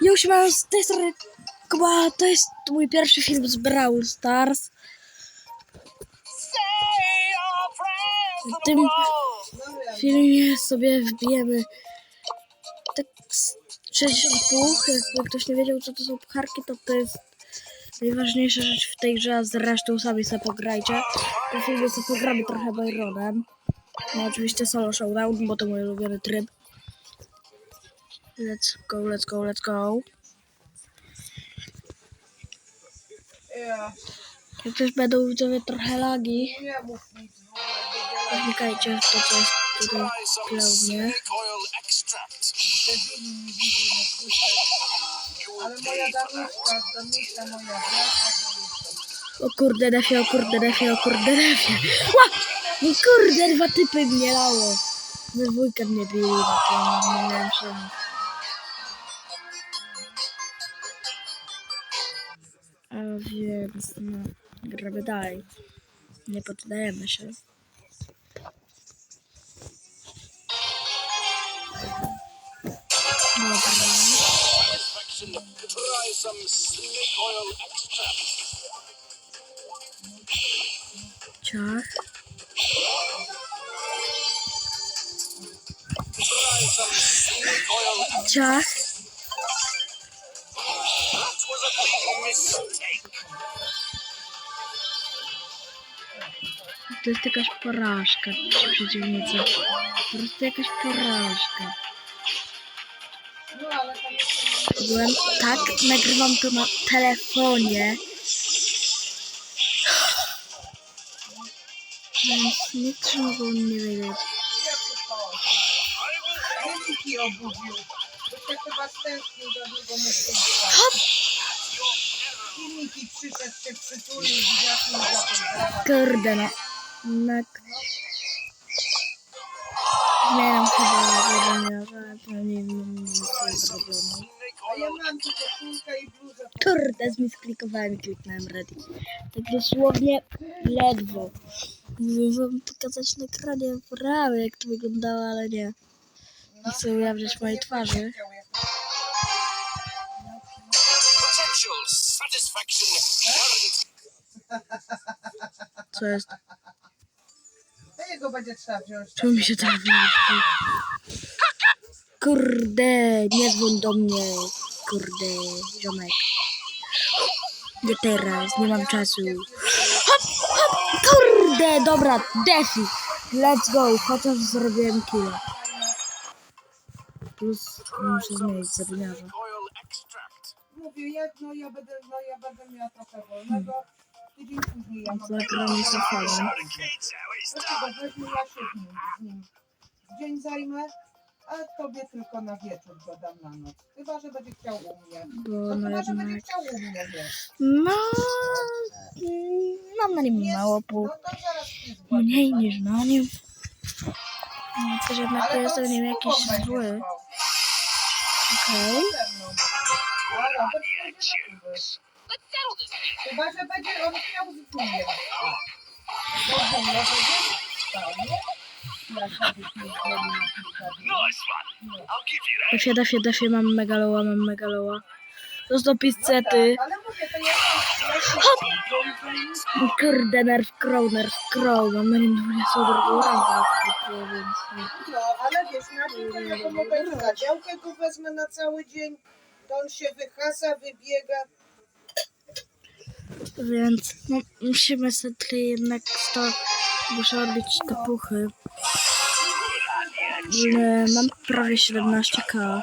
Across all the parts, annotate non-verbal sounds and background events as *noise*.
Już mam z tej strony Kuba, to jest mój pierwszy film z Brawl Stars. W tym filmie sobie wbijemy tak z 60 puch. Jakby ktoś nie wiedział co to są pucharki, to to jest najważniejsza rzecz w tej grze, a zresztą sami sobie pograjcie. Tym filmie sobie pogramy trochę Byronem. No oczywiście solo showdown, bo to mój ulubiony tryb. Let's go, let's go, let's go. Ja, Jak też będą widzowie trochę lagi, nic w to co jest tutaj klaunie. że Wini mi widzi nie słyszę. Ale moja Danuszka, Danuszka moja, wraca Danuszka. O kurde, defie, o kurde, defie, o kurde, defie. Ła! No kurde, dwa typy mnie lało. We dwójkę mnie bili, no to nie miałem czemu. Więc, no, gramy dalej. Nie poddajemy się. Dobra. Ciach. Ciach. To jest jakaś porażka, ci przeciwnicy. Po prostu jakaś porażka. Byłem tak, nagrywam to na telefonie. Więc nie trzeba było mnie wiedzieć. nie przyspałam. Ale Miki obudził. Bo się chyba stęsknił za długo mógł Hop! I Miki przyszedł się przytulił zapowiadał. Kurde no. Tak. Zmieniam chyba zadania, że pewnie zrobione. Snake A ja mam tu koszulkę i bluzę. Kurde, zmisklikowałem i kliknąłem ready. Tak dosłownie ledwo. Mówię wam pokazać na ekranie prawie jak to wyglądało, ale nie. Nie chcę ujawniać mojej twarzy. Co jest? Jego będzie trzeba wziąć. Czemu mi się tak wyłączy? Kurde, nie dzwoń do mnie. Kurde, ziomek. Nie teraz, nie mam czasu. Hop, hop, kurde, dobra, defi. Let's go, chociaż zrobiłem kilo. Plus muszę zmienić zadaniarza. Mówię, ja, no ja będę, no ja będę miała trochę wolnego. Tydzień później ja mam. Zagram mi fanem. Dlatego weźmie ja się z nim, z nim dzień zajmę, a tobie tylko na wieczór dodam na noc. Chyba, że będzie chciał u mnie. Bo No no chyba, że będzie chciał u mnie, wiesz. No... mm, Mam na nim Jest- mało pół. No to zaraz zgłoszę. Mniej niż na nim. No coś jednak Ale jest to w nim z jakiś zły. spał. Okej. Ze mną. A Robert będzie na Kubę. Chyba, że będzie on chciał z Junior spać. Bo Junior będzie spał, nie? Jak sobie się that. Defie, defie, defie, mam megaloła, mam megaloła. Został No pizzety. tak, to ja tam Kurde, nerf crow, nerf crow. Mam na nim 20 drugą rangę. No, ale wiesz, na to mogę na działkę go wezmę na cały dzień, on się wyhasa, wybiega. Więc no, musimy sobie jednak to... Muszę odbić te puchy. Mam prawie 17k.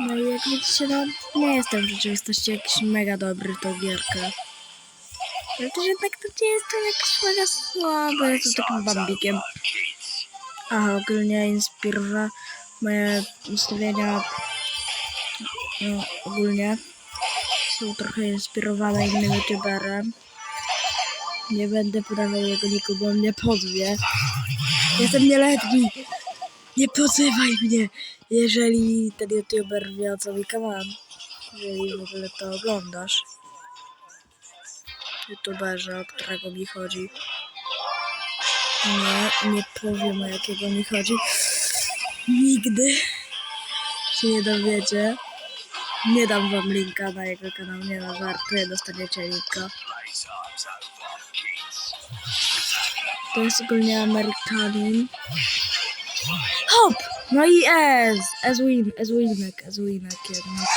No i jak widzicie, no nie jestem w rzeczywistości jakiś mega dobry w tą. Ale też jednak to nie jestem jakiś mega słaby, jestem takim bambikiem. Aha, ogólnie inspirowa moje ustawienia no, ogólnie są trochę inspirowane innym youtuberem. Nie będę podawał jego niku, bo on mnie pozwie. Jestem nieletni. Nie pozywaj mnie, jeżeli ten youtuber wie o co mi kaman. Jeżeli w ogóle to oglądasz. youtuberze, o którego mi chodzi. Nie, nie powiem o jakiego mi chodzi. Nigdy się nie dowiecie. Nie dam wam linka na jego kanał, nie no, żartuję, dostaniecie linka. To jest ogólnie Amerykanin. Hop! No i Ez! Ez win, Ez winek, Ez winek jednak.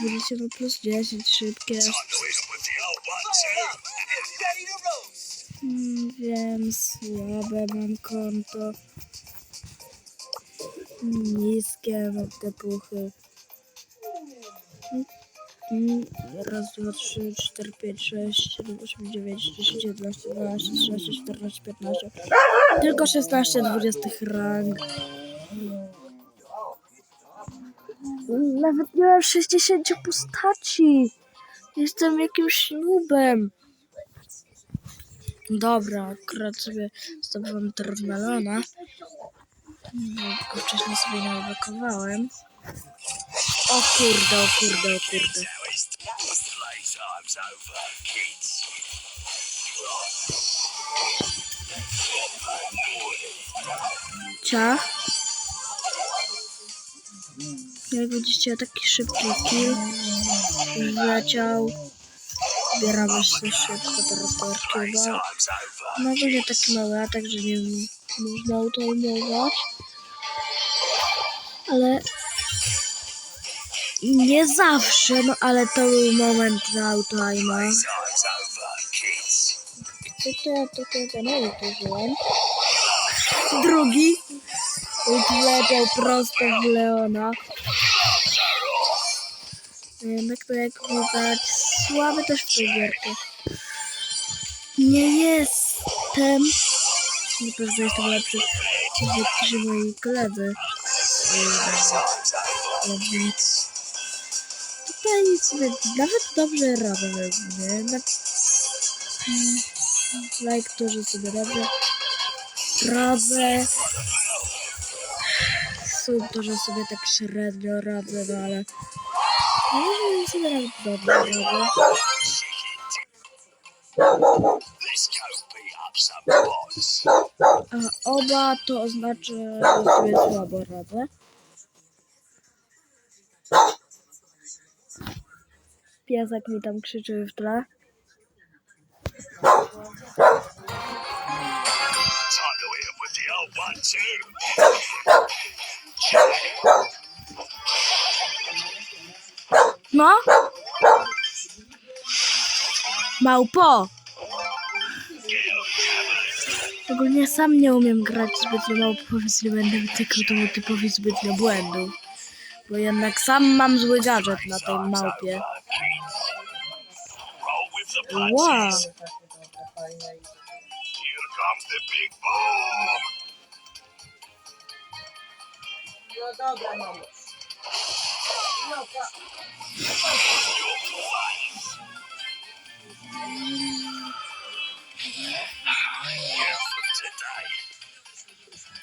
20 no plus 10, szybkie. Mm, Wiem, słabe mam konto. Niskie mam te puchy. Raz, dwa, trzy, cztery, pięć, sześć, siedem, osiem, dziewięć, dziesięć, jedenaście, dwanaście, trzynaście, czternaście, piętnaście. Tylko 16 dwudziestych rang. Nawet nie mam 60 postaci. Jestem jakimś nubem. Dobra, akurat sobie zdobyłam termalona. Bo wcześniej sobie nie ewakuowałem. O kurde, o kurde, o kurde. Playtime's over, kids. Cia. Jak widzicie, taki szybki kill. Wleciał. Zbieramy się szybko do over. No będzie taki mały atak, że nie można autoimować. Ale nie zawsze, no ale to był moment na kids. Co to ja tutaj kanału użyłem? Drugi. I leciał prosto w Leona. Jak widać, słaby też w tej gierkę. Nie jestem. Nie to, że jestem lepszy niż moi koledzy. Nic. Tutaj sobie nawet dobrze robię mnie. Na... To, że sobie dobrze radzę. Sub to, że sobie tak średnio radzę, no ale... No może sobie nawet dobrze. A oba to oznacza, że sobie słabo radzę. Piesek mi tam krzyczy w tle. Time to with the No? Małpo! Ogólnie sam nie umiem grać zbytnio małpo, więc nie będę wytykał temu typowi zbytnio błędów. Bo jednak sam mam zły gadżet na tej małpie. Wow! No dobra, mamo.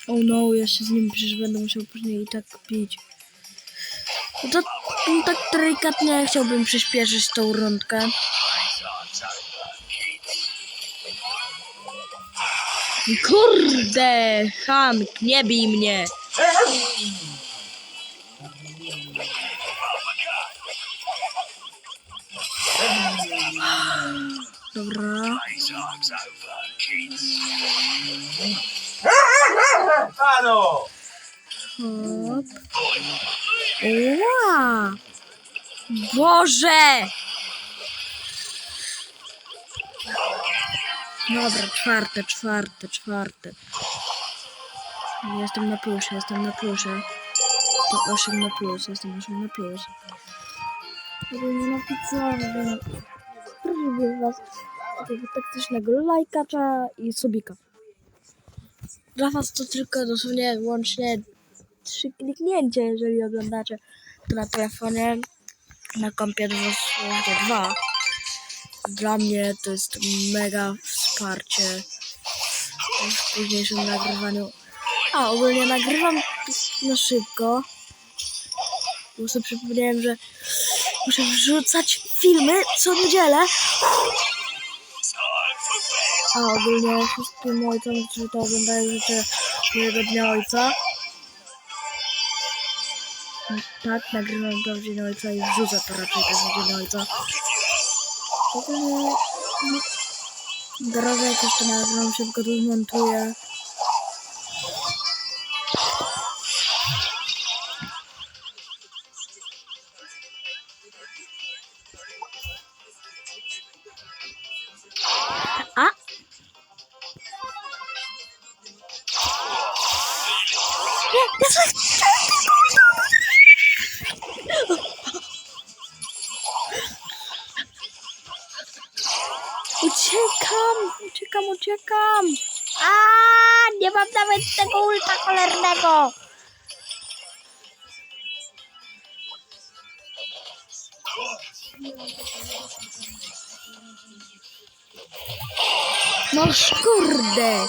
Oh no, ja się z nim przecież będę musiał później i tak bić. No to no tak delikatnie chciałbym przyspieszyć tą rundkę. Kurde, Hank, nie bij mnie. Dobra. Halo! Hop. Ła! Boże! Dobra, czwarte, czwarte, czwarte. Jestem na plusie, jestem na plusie. To 8 na plus, jestem 8 na plus. Ogólnie na widzowie. Prosiłbym was taktycznego lajkacza i subika. Dla was to tylko dosłownie łącznie trzy kliknięcia, jeżeli oglądacie to na telefonie, na kompie dosłownie dwa. Dla mnie to jest mega wsparcie w późniejszym nagrywaniu. A, ogólnie nagrywam na szybko, bo sobie przypomniałem, że muszę wrzucać filmy co niedzielę. A ogólnie wszystkim ojcom, którzy to oglądają, życzę miłego dnia ojca. Tak, nagrywam to w dzień ojca i wrzucę to raczej też w dzień ojca. Ogólnie no, drogę jakoś to nagram, szybko to zmontuję. Uciekam. A, nie mam nawet tego ulta cholernego. No kurde.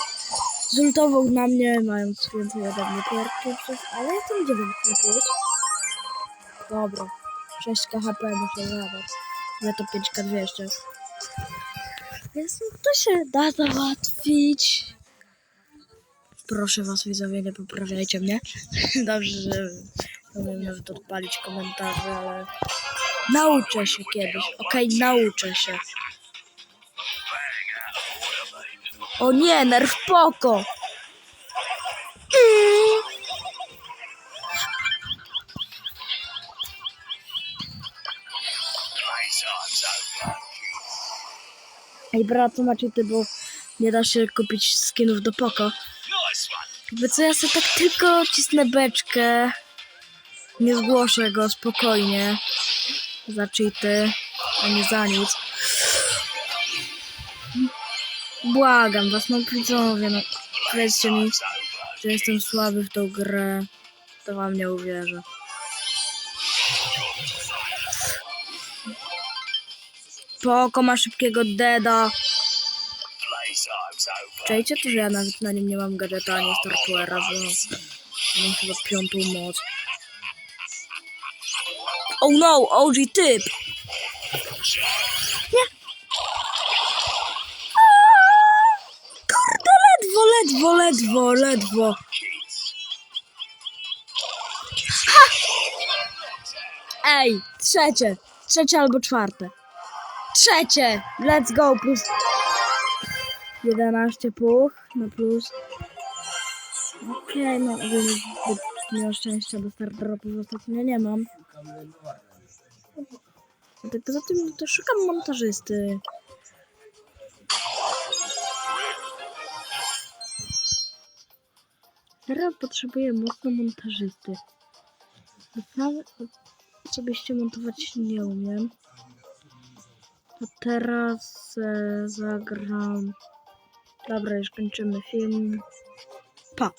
Zultował na mnie, mając więcej ode mnie perków, ale jestem 9 plus. Dobra. 6 KHP muszę zabrać. Ja to 5K200. No to się da załatwić. Proszę was widzowie, nie poprawiajcie mnie. *laughs* Dobrze, że umiem nawet odpalić komentarze, ale nauczę się kiedyś. Okej, nauczę się. O nie, nerw poko! Ej, brat, macie ty, bo nie da się kupić skinów do poko. Jakby co, ja sobie tak tylko cisnę beczkę. Nie zgłoszę go spokojnie. Za cheaty, a nie za nic. Błagam was, no widzowie, no powiedzcie mi, że jestem słaby w tą grę. To wam nie uwierzę. Poko ma szybkiego deda. Czajcie to, że ja nawet na nim nie mam gadżeta ani startuera, bo mam chyba piątą moc. Oh no, OG typ! Nie! Kurde, ledwo, ledwo, ledwo, ledwo. Ha! Ej, trzecie, trzecie albo czwarte. Trzecie! Let's go, plus 11 puch na plus. Okej, no ogólnie miał szczęścia do start dropów ostatnio nie mam. A tak poza tym no to szukam montażysty. Teraz potrzebuję mocno montażysty. Bo Nawet osobiście montować nie umiem. Teraz e, zagram Dobra, już kończymy film. Pa!